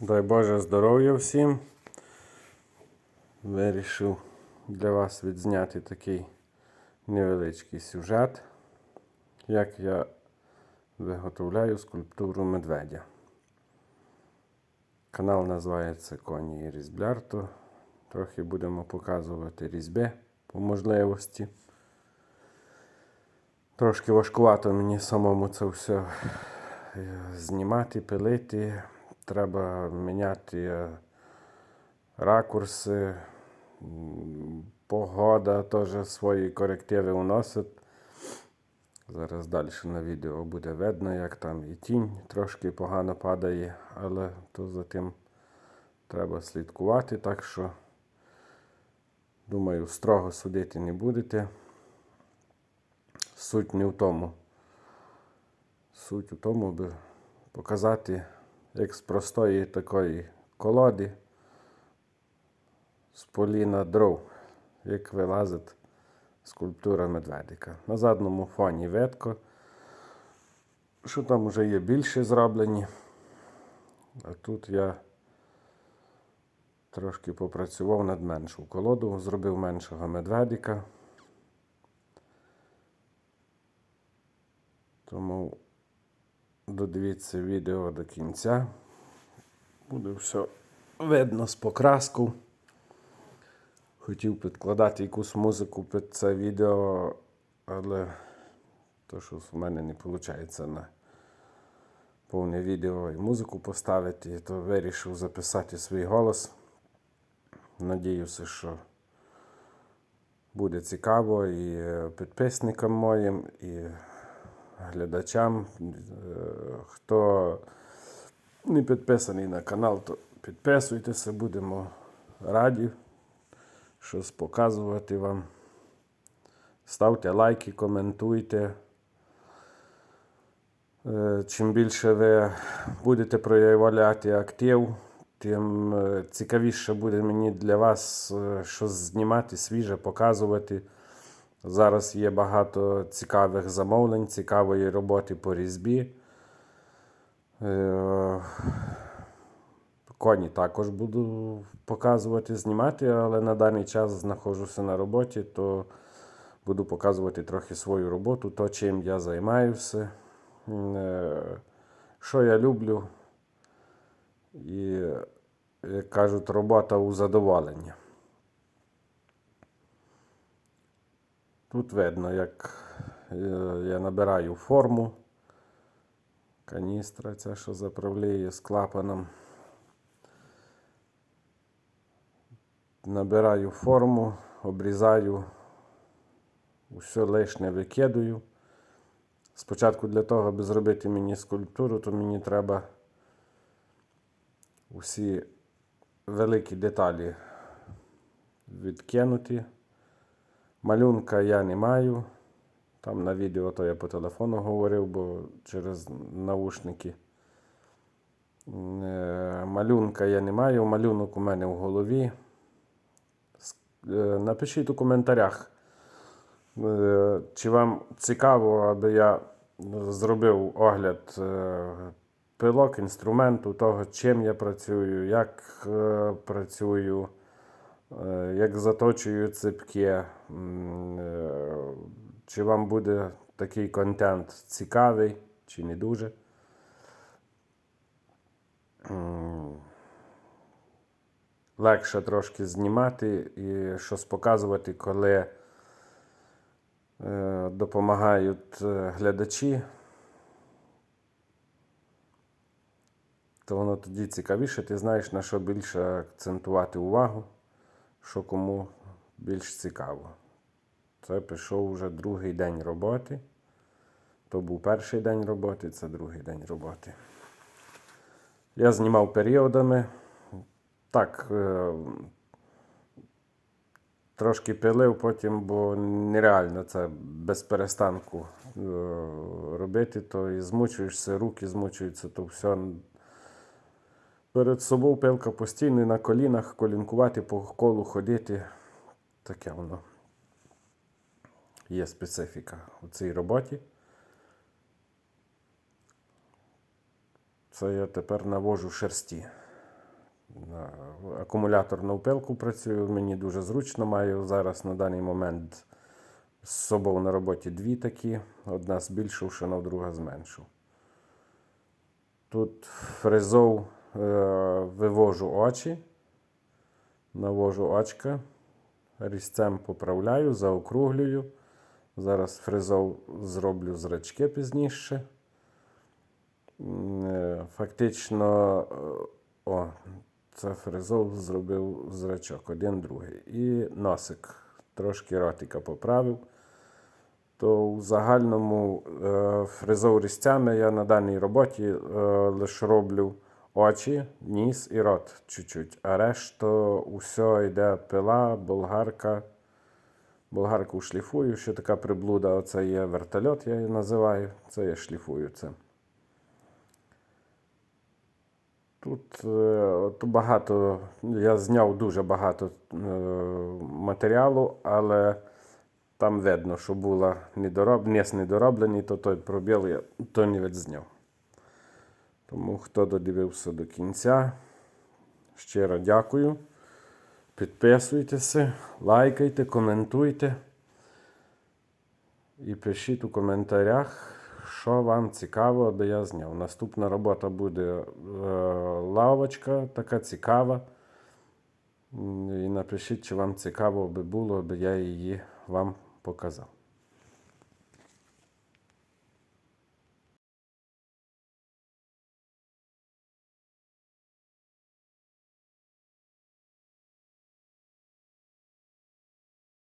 Дай Боже здоров'я всім. Вирішив для вас відзняти такий невеличкий сюжет, як я виготовляю скульптуру медведя. Канал називається Коні і Різблярто. Трохи будемо показувати різьби по можливості. Трошки важкувато мені самому це все е, знімати, пилити. Треба міняти ракурси, погода теж свої корективи уносить. Зараз далі на відео буде видно, як там і тінь трошки погано падає, але то за тим треба слідкувати, так що, думаю, строго судити не будете. Суть не в тому. Суть у тому, би показати, як з простої такої колоди з поліна дров, як вилазить скульптура медведика. На задньому фоні ветко, що там вже є більше зроблені. А тут я трошки попрацював над меншу колоду, зробив меншого медведика. Тому додивіться відео до кінця. Буде все видно з покраску. Хотів підкладати якусь музику під це відео, але то щось у мене не виходить на повне відео і музику поставити, то вирішив записати свій голос. Надіюся, що буде цікаво і е, підписникам моїм, і глядачам. Е, Хто не підписаний на канал, то підписуйтеся, будемо раді щось показувати вам. Ставте лайки, коментуйте. Е, Чим більше ви будете проявляти актив, тим е, цікавіше буде мені для вас щось знімати, свіже, показувати. Зараз є багато цікавих замовлень, цікавої роботи по різьбі. Е, Коні також буду показувати, знімати, але на даний час знаходжуся на роботі, то буду показувати трохи свою роботу, то чим я займаюся, е, що я люблю. І, як кажуть, робота у задоволення. Тут видно, як е, я набираю форму. Каністра ця, що заправляє з клапаном. Набираю форму, обрізаю, все лишнє викидаю. Спочатку для того, аби зробити мені скульптуру, то мені треба усі великі деталі відкинути. Малюнка я не маю. Там на відео то я по телефону говорив, бо через наушники. Е, Малюнка я не маю, малюнок у мене в голові. Е, Напишіть у коментарях, е, чи вам цікаво, аби я зробив огляд пилок, інструменту, того, чим я працюю, як працюю, як заточую ципки. Е, Чи вам буде такий контент цікавий, чи не дуже. Легше трошки знімати і щось показувати, коли е, допомагають е, глядачі. То воно тоді цікавіше, ти знаєш, на що більше акцентувати увагу, що кому більш цікаво. Це пішов вже другий день роботи. То був перший день роботи, це другий день роботи. Я знімав періодами. Так, е, трошки пилив потім, бо нереально це без перестанку е, робити, то і змучуєшся, руки змучуються, то все. Перед собою пилка постійно на колінах, колінкувати по колу ходити. Таке воно є специфіка у цій роботі. Це я тепер навожу шерсті. на акумуляторну пилку працюю. Мені дуже зручно. Маю зараз на даний момент з собою на роботі дві такі. Одна збільшившена, друга зменшу. Тут фрезов вивожу очі, навожу очка, різцем поправляю, заокруглюю. Зараз фрезов зроблю зрачки пізніше. Е, Фактично, е, о, це фрезов зробив зрачок, один другий. І носик. Трошки ротика поправив. То в загальному е, фрезов різцями я на даній роботі е, лише роблю очі, ніс і рот чуть-чуть. А решту усе йде пила, болгарка. Болгарку шліфую, ще така приблуда. Оце є вертольот, я її називаю. Це я шліфую це. Тут е, от багато, я зняв дуже багато е, матеріалу, але там видно, що була недороб, низ недороблений, то той пробіл я то не відзняв. Тому хто додивився до кінця, щиро дякую. Підписуйтеся, лайкайте, коментуйте. І пишіть у коментарях, що вам цікаво, аби я зняв. Наступна робота буде е, лавочка, така цікава. І напишіть, чи вам цікаво би було, аби я її вам показав.